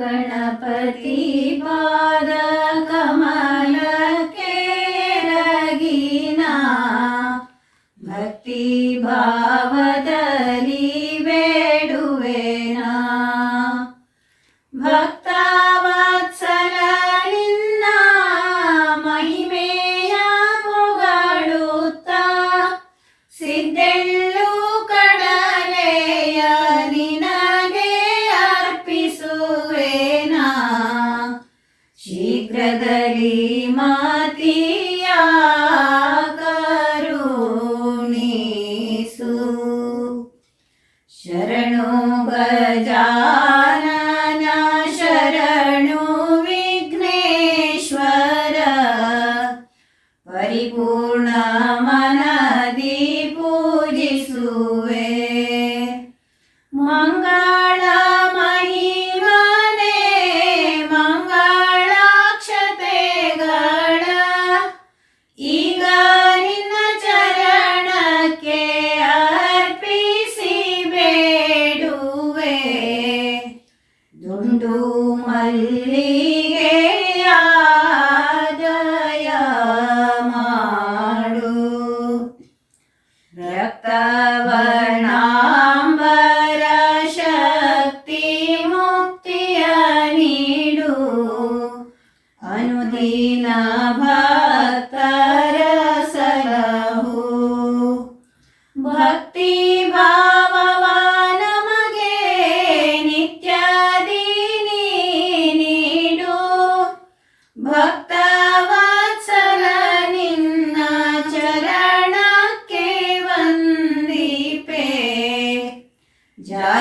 गणपति पा शरणो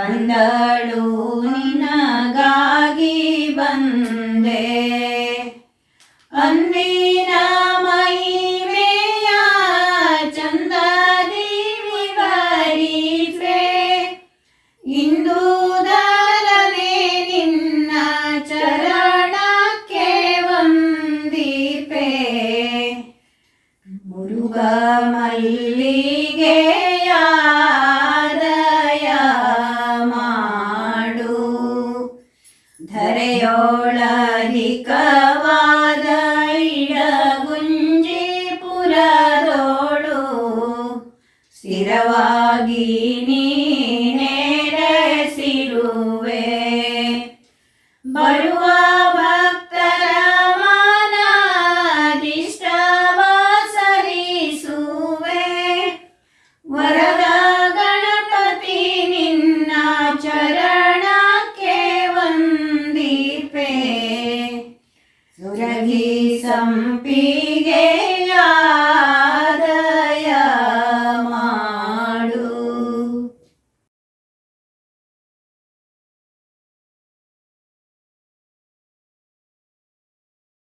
ಬಂದಳು ನಿನಗಾಗಿ ಬಂದೆ. ಅಂದಿನ ಮಹಿಮೆಯ ಚಂದದಿ ವಿವರಿಸೆ. ಇಂದು ನಿನ್ನ ಚರಣಕ್ಕೆ ವಂದಿಪೆ ಮುರುಘ ಮಲ್ಲಿಗೆ ಧರೆಯೋಳಧಿಕವಾದ ಇಡಗುಂಜಿ ಪುರದೋಳು ಸ್ಥಿರವಾಗಿ ಸುರಗಿ ಸಂಪಿಗೆಯ